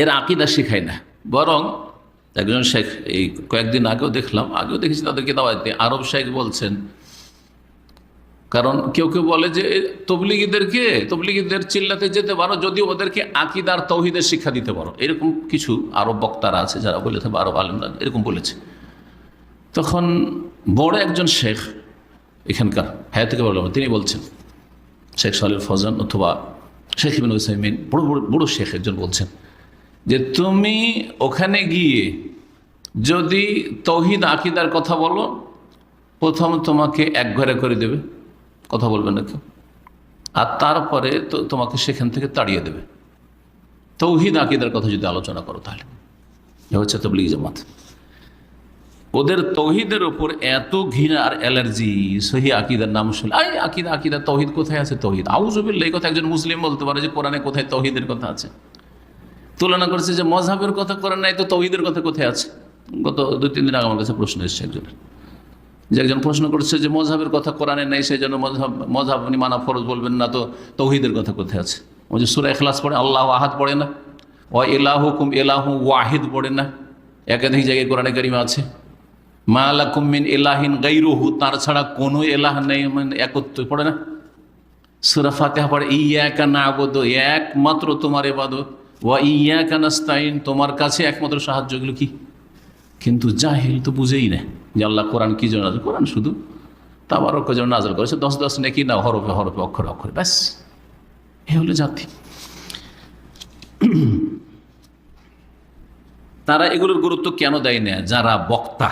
এর আকিদা শেখায় না। বরং একজন শেখ, এই কয়েকদিন আগেও দেখলাম, আগেও দেখেছি তাদেরকে দাওয়াতে। আরব শেখ বলছেন, কারণ কেউ কেউ বলে যে তবলিগীদেরকে, তবলিগীদের চিল্লাতে যেতে পারো যদি ওদেরকে আকিদার তৌহিদের শিক্ষা দিতে পারো। এরকম কিছু আরব বক্তারা আছে যারা বলে থাকবে আরব আলমরা এরকম বলেছে। তখন বড় একজন শেখ এখানকার হ্যাঁ থেকে বললাম, তিনি বলছেন, শেখ সালিল ফজান অথবা শেখ ইবিন হুসাইমিন বড় বড় বড় শেখ একজন বলছেন যে তুমি ওখানে গিয়ে যদি তৌহিদ আকিদার কথা বলো, প্রথম তোমাকে এক ঘরে করে দেবে। কথা বলবে না কেউ। আর তারপরে তো তোমাকে সেখান থেকে তাড়িয়ে দেবে। তৌহিদ আকিদার কথা যদি আলোচনা করো তাহলে। এ হচ্ছে তবলিগ জামাত। ওদের তৌহিদের ওপর এত ঘৃণা আর অ্যালার্জি, সহি আকিদার নাম শুনে আই আকিদা আকিদা, তৌহিদ কোথায় আছে? তৌহিদ। আউজবিল্লা এই কথা একজন মুসলিম বলতে পারে যে কোরআনে কোথায় তৌহিদের কথা আছে। তুলনা করেছে যে মজহাবের কথা করেন নাই, তো তৌহিদের কথা কোথায় আছে? গত দুই, তিন দিন আগে আমার কাছে প্রশ্ন এসেছে একজনের যে একজন প্রশ্ন করছে যে মজহাবের কথা কোরআনে নাই, সেই জন্য মজহাব মজহাব আপনি মানা ফরজ বলবেন না, তো তৌহিদের কথা কোথায় আছে? ও যে সুরা এখলাস পড়ে, আল্লাহ আহাদ পড়ে না? ও এলাহ হুকুম এলাহ ওয়াহিদ পড়ে না? একাধিক জায়গায় কোরআনে কারিমা আছে। মা আলাকুম মিন এলাহিন গাইরুহু তার ছাড়া কোনো এলাহ নেই মানে একত্র পড়ে না। সুরা ফাতেহা পড়ে ই ইয়াকা না আবদ একমাত্র তোমার এবাদত ওয়া ইয়াকা নাস্তাইন তোমার কাছে একমাত্র সাহায্য এগুলো কি? কিন্তু জাহিল তো বুঝেই না যে আল্লাহ কোরআন কি জন্য নাজল কোরআন শুধু তাবারক যেন নাজল করেছে। দশ দশ নাকি না হরফে হরফে, অক্ষরে অক্ষরে, ব্যাস। এ হলো জাতি। তারা এগুলোর গুরুত্ব কেন দেয় না? যারা বক্তা,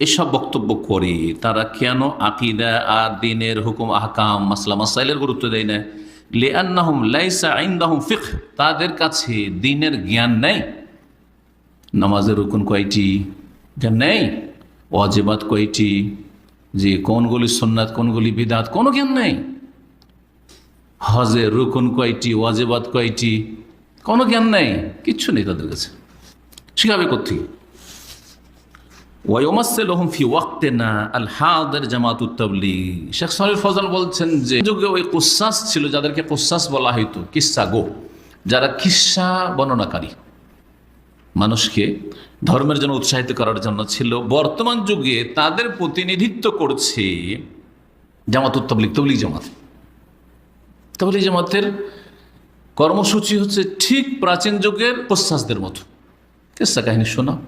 এসব বক্তব্য করে, তারা কেন আকিদা আর দিনের হুকুম, আহকাম, মাসলা, মাসাইলের গুরুত্ব দেয় না? লিআন্নাহুম লাইসা ইনদাহুম ফিক তাদের কাছে দিনের জ্ঞান নেই। নামাজের রুকুন কয়টি? জ্ঞান নেই। ওয়াজিবাত কয়টি? যে কোনগুলি সুন্নাত কোনগুলি বিদাত, কোনো জ্ঞান নেই। হজের রুকুন কয়টি? ওয়াজিবাত কয়টি? কোনো জ্ঞান নেই। কিচ্ছু নেই তাদের কাছে। শিখাবে কোথেকে ওয়াইমাসেলহম ফি ওয়াক্তে না আল হাদের জামাতুত তাবলি শেখ সাহেব ফজল বলছেন যে যুগে ওই কুসাস ছিল যাদেরকে কুসাস বলা হইতো, কিসা গো, যারা কিসা বর্ণনাকারী। মানুষকে ধর্মের জন্য উৎসাহিত করার জন্য ছিল। বর্তমান যুগে তাদের প্রতিনিধিত্ব করছে জামাত তবলিক তবলিক জামাত। তবলিক জামাতের কর্মসূচি হচ্ছে ঠিক প্রাচীন যুগের প্রশ্বাসদের মতো। কেসা কাহিনী শোনাও।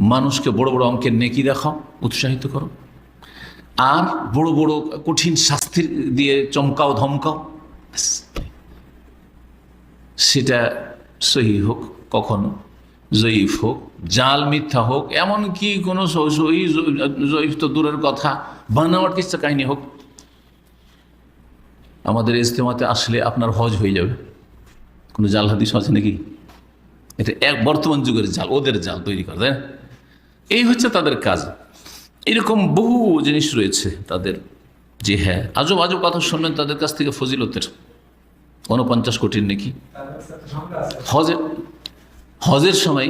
মানুষকে বড় বড় অঙ্কের নেকি দেখাও, উৎসাহিত করো। আর বড় বড় কঠিন শাস্তির দিয়ে চমকাও, ধমকাও। সেটা সহি হোক, কখনো জয়ীফ হোক, জাল মিথ্যা হোক, এমনকি কোনো স- সহি জয়ীফ তো দূরের কথা, বানাওয়ার কিচ্ছা কাহিনী হোক। আমাদের ইজতেমাতে আসলে আপনার হজ হয়ে যাবে। কোনো জাল হাদিস আছে নাকি? এটা এক বর্তমান যুগের জাল, ওদের জাল তৈরি করে, তাই? এই হচ্ছে তাদের কাজ। এরকম বহু জিনিস রয়েছে তাদের। যে হ্যাঁ আজব আজব কথা শুনলেন তাদের কাছ থেকে ফজিলতের। উনপঞ্চাশ কোটির নাকি? হজে হজের সময়,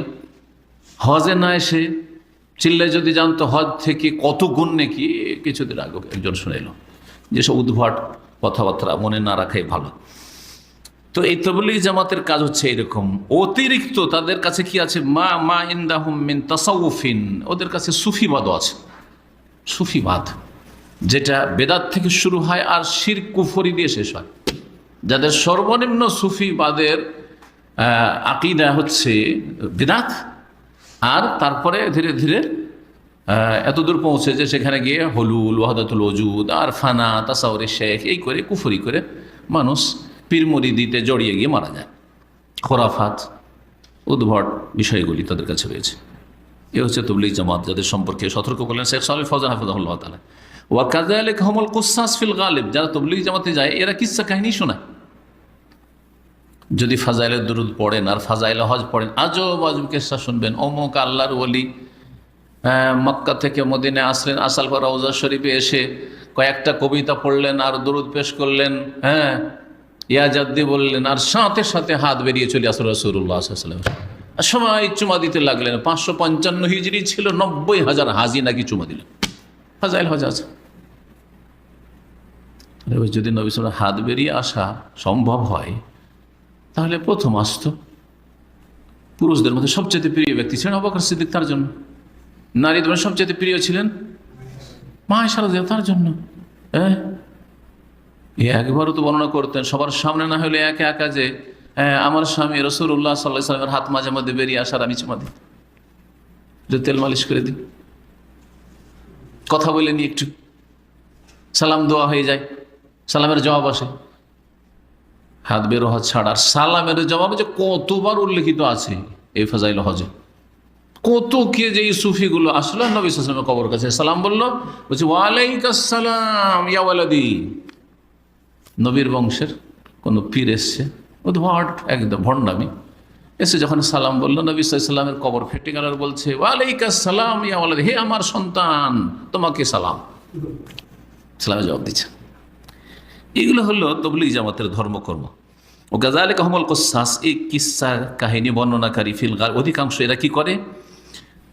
হজে না এসে চিল্লায় যদি জানতো হজ থেকে কত গুণ নাকি? কিছুদিন আগে একজন শুনে এলো যেসব উদ্ভট কথাবার্তা মনে না রাখাই ভালো। তো এই তবলিগ জামাতের কাজ হচ্ছে এরকম। অতিরিক্ত তাদের কাছে কি আছে? মা মা ইন্দাহুম মিন তাসাউফিন। ওদের কাছে সুফিবাদও আছে। সুফিবাদ। যেটা বেদাত থেকে শুরু হয় আর শির কুফরি দিয়ে শেষ হয়। যাদের সর্বনিম্ন সুফিবাদের আকিদা হচ্ছে বেদাত আর তারপরে ধীরে ধীরে আহ, এত দূর পৌঁছে যে সেখানে গিয়ে হলুল ওয়াহাদাতুল ওজুদ আর ফানা তাসাউরি শেখ এই করে কুফরি করে মানুষ পীরমরি দিতে জড়িয়ে গিয়ে মারা যায়। খোরাফাত উদ্ভট বিষয়গুলি তাদের কাছে রয়েছে। এ হচ্ছে তবলিগ জামাত যাদের সম্পর্কে সতর্ক করলেন শেখ সাহেব ফজান হাফিজাহুল্লাহ তালা ওয়া কাজালিক হমল কুসাস ফিল গালিব যারা তবলিগ জামাতে যায় এরা কিসা কাহিনী শোনায়। যদি ফাজাইলের দুরুদ পড়েন আর ফাজাইলে হজ পড়েন আজব আজব কেসা শুনবেন? অমুক আল্লাহর ওলি হ্যাঁ, মক্কা থেকে মদিনে আসলেন আসাল পর রওজা শরীফে এসে কয়েকটা কবিতা পড়লেন আর দরুদ পেশ করলেন হ্যাঁ ইয়াজাদ্দি বললেন, আর সাথে সাথে হাত বেরিয়ে চলে আসল রসুল্লাহ সবাই চুমা দিতে লাগলেন। পাঁচশো পঞ্চান্ন হিজড়ি ছিল, নব্বই হাজার হাজি নাকি চুমা দিলেন। ফাজাইল হজ আছে। আরে ওই যদি নবী হাত বেরিয়ে আসা সম্ভব হয়, তাহলে প্রথম আসতো। পুরুষদের মধ্যে সবচেয়ে প্রিয় ব্যক্তি ছিলেন অবাকর সিদ্দিক, তার জন্য। নারীদের সবচেয়ে প্রিয় ছিলেন মা সারদিয়া তার জন্য। হ্যাঁ? একবারও তো বর্ণনা করতেন, সবার সামনে না হলে একা একা যে আমার স্বামী রসুল্লাহ সাল্লাহ সাল্লামের হাত মাঝে মধ্যে বেরিয়ে আসার আমি চুমা দিই যে তেল মালিশ করে দিই। কথা বলে নি একটু। সালাম দোয়া হয়ে যায়। সালামের জবাব আসে। হাত বের হজ ছাড়। আর সালামের জবাব যে কতবার উল্লেখিত আছে এই ফাজাইল হজে। কত কে যে এই সুফিগুলো আসলো, নবী সালামের কবর কাছে। সালাম বলল, বলছে ওয়ালাইকাসালাম ইয়াওয়ালাদি নবীর বংশের কোনো পীর এসছে। উদ্ভট একদম ভণ্ডামি। এসে যখন সালাম বলল, নবী সাল্লামের কবর ফেটে গেল বলছে ওয়ালাইকাসালাম ইয়াওয়ালাদি হে আমার সন্তান, তোমাকে সালাম। সালামে জবাব দিচ্ছে। এগুলো হলো তবলিগ জামাতের ধর্মকর্ম। ও গাজালে কাহমল কোসাস, এই কিসা কাহিনী বর্ণনাকারী ফিলগার অধিকাংশ এরা কি করে?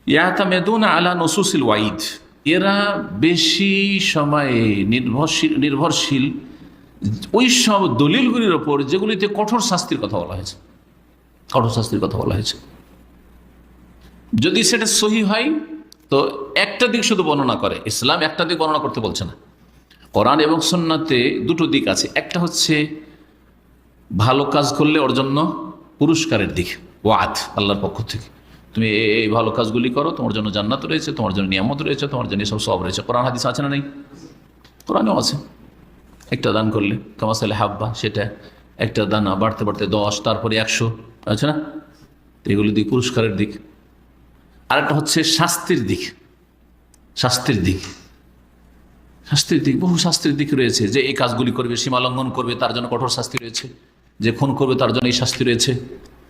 ইয়াতামেদুনা আলা নসুসিল ওয়াইদ এরা বেশি সময়ে নির্ভরশীল নির্ভরশীল ওই সব দলিলগুলির ওপর যেগুলিতে কঠোর শাস্তির কথা বলা হয়েছে, কঠোর শাস্তির কথা বলা হয়েছে। যদি সেটা সহি হয়, তো একটা দিক শুধু বর্ণনা করে, ইসলাম একটা দিক বর্ণনা করতে বলছে না। কোরআন এবং সন্নাতে দুটো দিক আছে, একটা হচ্ছে ভালো কাজ করলে ওর জন্য পুরস্কারের দিক, ওয়াদ, আল্লাহর পক্ষ থেকে। তুমি এই এই ভালো কাজগুলি করো, তোমার জন্য জান্নাত রয়েছে, তোমার জন্য নিয়ামত রয়েছে, তোমার জন্য সব সব রয়েছে। কোরআন, হাদিস আছে না নেই? কোরআনেও আছে। একটা দান করলে কামাসালে হাব্বা, সেটা একটা দানা বাড়তে বাড়তে দশ, তারপরে একশো, আছে না? তো এগুলি দিক, পুরস্কারের দিক। আরেকটা হচ্ছে শাস্তির দিক। শাস্তির দিক। শাস্তির দিক, বহু শাস্তির দিক রয়েছে। যে এই কাজগুলি করবে সীমা লঙ্ঘন করবে, তার জন্য কঠোর শাস্তি রয়েছে। যে খুন করবে, তার জন্য এই শাস্তি রয়েছে।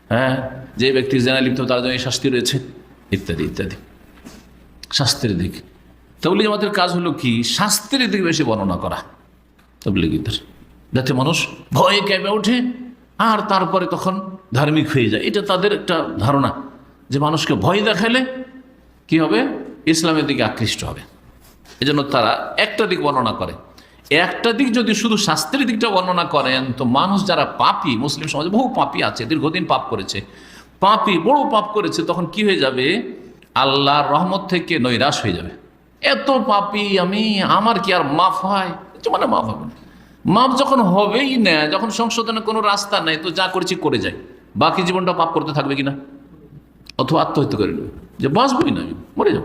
হ্যাঁ? যে ব্যক্তি জেনা লিপ্ত, তার জন্য এই শাস্তি রয়েছে। ইত্যাদি ইত্যাদি। শাস্তির দিক। তবলিগ আমাদের কাজ হলো কি? শাস্তির দিক বেশি বর্ণনা করা। তবলিগীদের। যাতে মানুষ ভয়ে কেঁপে ওঠে আর তারপরে তখন ধার্মিক হয়ে যায়। এটা তাদের একটা ধারণা যে মানুষকে ভয় দেখালে কি হবে? ইসলামের দিকে আকৃষ্ট হবে। এজন্য তারা একটা দিক বর্ণনা করে। একটা দিক যদি শুধু শাস্ত্রের দিকটা বর্ণনা করেন, তো মানুষ যারা পাপি, মুসলিম সমাজে বহু পাপি আছে, দীর্ঘদিন পাপ করেছে। পাপি, বড় পাপ করেছে, তখন কি হয়ে যাবে? আল্লাহর রহমত থেকে নৈরাশ হয়ে যাবে। এত পাপি আমি, আমার কি আর মাফ হয়? মানে মাফ হবে। মাফ যখন হবেই না, যখন সংশোধনের কোনো রাস্তা নেই, তো যা করেছি করে যায় বাকি জীবনটা পাপ করতে থাকবে কিনা? অথবা আত্মহত্যা করে নেবে। যে বাঁচবই না আমি মরে যাব।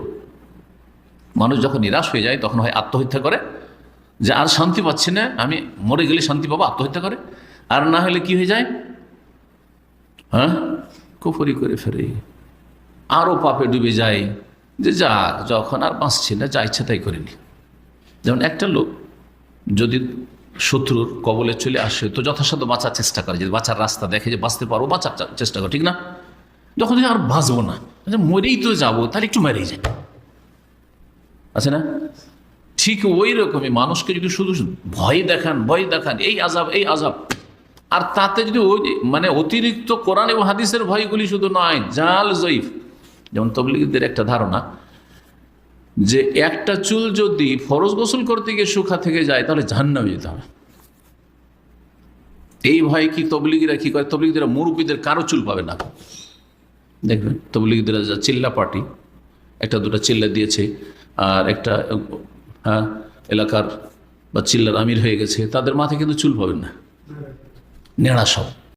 মানুষ যখন নিরাশ হয়ে যায়, তখন হয় আত্মহত্যা করে। যে আর শান্তি পাচ্ছি না, আমি মরে গেলে শান্তি পাবো, আত্মহত্যা করে। আর না হলে কি হয়ে যায়? হ্যাঁ? কুফরি করে ফেরে। আরও পাপে ডুবে যায় যে যাক যখন আর বাঁচছি না, যা ইচ্ছা তাই করিনি যেমন একটা লোক যদি শত্রুর কবলে চলে আসে তো যথাসাধ্য বাঁচার চেষ্টা করে। যদি বাঁচার রাস্তা দেখে যে বাঁচতে পারব বাঁচার চেষ্টা করে ঠিক না? যখন আর বাঁচবো না আচ্ছা, মরেই তো যাব তাহলে একটু মেরেই যায় আছে না? ঠিক ওই রকমই মানুষকে যদি শুধু ভয় দেখান ভয় দেখান এই আজাব এই আজাব। আর তাতে যদি ওই মানে অতিরিক্ত কোরআন এবং হাদিসের ভয়গুলি শুধু নয় জাল জয়ীফ। যেমন তবলিগদের একটা ধারণা যে একটা চুল যদি ফরজ গোসল করতে গিয়ে শুখা থেকে যায়, তাহলে জাহান্নামে যেতে হবে। এই ভয়ে কি তবলিগিরা কি করে? তবলিগিরা মুরব্বীদের কারও চুল পাবে না। দেখবেন তবলিগিরা যা চিল্লা পার্টি, একটা দুটো চিল্লা দিয়েছে, আর একটা হ্যাঁ এলাকার বা চিল্লার আমির হয়ে গেছে, তাদের মাথায় কিন্তু চুল পাবেন না। নেড়া সব।